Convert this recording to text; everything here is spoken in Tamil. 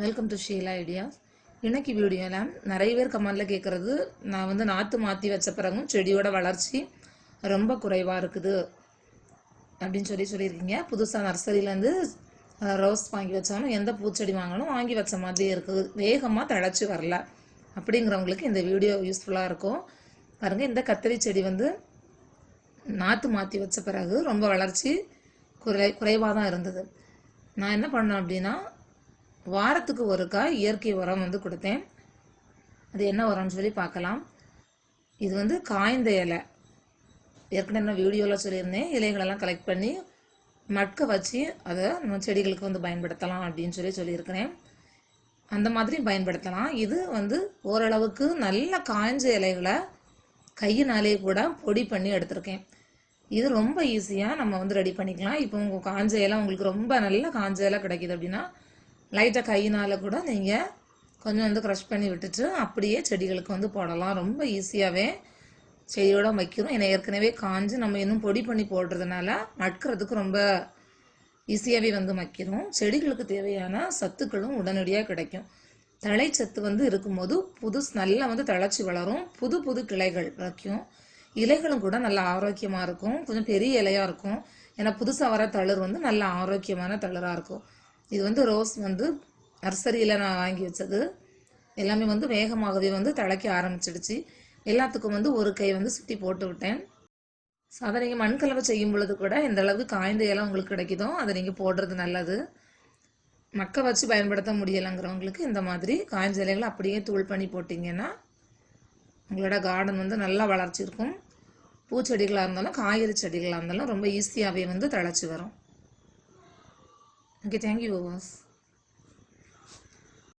வெல்கம் டு ஷீலா ஐடியாஸ் இன்னைக்கு வீடியோவில் நிறைய பேர் கமெண்டில் கேட்குறது நான் வந்து நாற்று மாற்றி வச்ச பிறகும் செடியோட வளர்ச்சி ரொம்ப குறைவாக இருக்குது அப்படின்னு சொல்லி சொல்லியிருக்கீங்க. புதுசாக நர்சரியிலேருந்து ரோஸ் வாங்கி வச்சாலும் எந்த பூச்செடி வாங்கினாலும் வாங்கி வச்ச மாதிரி இருக்குது. வேகமாக தழைச்சி வரல அப்படிங்கிறவங்களுக்கு இந்த வீடியோ யூஸ்ஃபுல்லாக இருக்கும். பாருங்கள் இந்த கத்திரி செடி வந்து நாற்று மாற்றி வச்ச பிறகு ரொம்ப வளர்ச்சி குறை குறைவாக தான் இருந்தது. நான் என்ன பண்ணேன் அப்படின்னா வாரத்துக்கு ஒருக்கா இயற்கை உரம் வந்து கொடுத்தேன். அது என்ன உரம்னு சொல்லி பார்க்கலாம். இது வந்து காய்ந்த இலை. ஏற்கனவே நான் வீடியோவில் சொல்லியிருந்தேன். இலைகளெல்லாம் கலெக்ட் பண்ணி மட்க வச்சு அதை நம்ம செடிகளுக்கு வந்து பயன்படுத்தலாம் அப்படின்னு சொல்லி சொல்லியிருக்கிறேன். அந்த மாதிரி பயன்படுத்தலாம். இது வந்து ஓரளவுக்கு நல்ல காய்ஞ்ச இலைகளை கையினாலே கூட பொடி பண்ணி எடுத்திருக்கேன். இது ரொம்ப ஈஸியாக நம்ம வந்து ரெடி பண்ணிக்கலாம். இப்போ உங்கள் காஞ்ச இலை உங்களுக்கு ரொம்ப நல்ல காஞ்ச இலை கிடைக்கிது அப்படின்னா லைட்டாக கையினால் கூட நீங்கள் கொஞ்சம் வந்து க்ரஷ் பண்ணி விட்டுட்டு அப்படியே செடிகளுக்கு வந்து போடலாம். ரொம்ப ஈஸியாகவே செடியோட வைக்கிறோம். ஏன்னா ஏற்கனவே காஞ்சு நம்ம இன்னும் பொடி பண்ணி போடுறதுனால மட்கிறதுக்கு ரொம்ப ஈஸியாகவே வந்து மக்கிறோம் செடிகளுக்கு தேவையான சத்துக்களும் உடனடியாக கிடைக்கும். தழைச்சத்து வந்து இருக்கும்போது புதுசு நல்லா வந்து தழைச்சி வளரும். புது புது கிளைகள் வைக்கும் இலைகளும் கூட நல்லா ஆரோக்கியமாக இருக்கும். கொஞ்சம் பெரிய இலையாக இருக்கும். ஏன்னா புதுசாக வர தளிர் வந்து நல்ல ஆரோக்கியமான தளிராக இருக்கும். இது வந்து ரோஸ் வந்து நர்சரியில் நான் வாங்கி வச்சது. எல்லாமே வந்து வேகமாகவே வந்து தழைக்க ஆரம்பிச்சிடுச்சு. எல்லாத்துக்கும் வந்து ஒரு கை வந்து சுற்றி போட்டு விட்டேன். அதை நீங்கள் மண் கலவை செய்யும் பொழுது கூட எந்த அளவுக்கு காய்ந்த இலை உங்களுக்கு கிடைக்குதோ அதை நீங்கள் போடுறது நல்லது. மக்க வச்சு பயன்படுத்த முடியலைங்கிறவங்களுக்கு இந்த மாதிரி காய்ஞ்ச இலைகளை அப்படியே தூள் பண்ணி போட்டிங்கன்னா உங்களோட கார்டன் வந்து நல்லா வளர்ச்சி இருக்கும் பூச்செடிகளாக இருந்தாலும் காய்கறி செடிகளாக இருந்தாலும் ரொம்ப ஈஸியாகவே வந்து தழைச்சி வரும். get angulars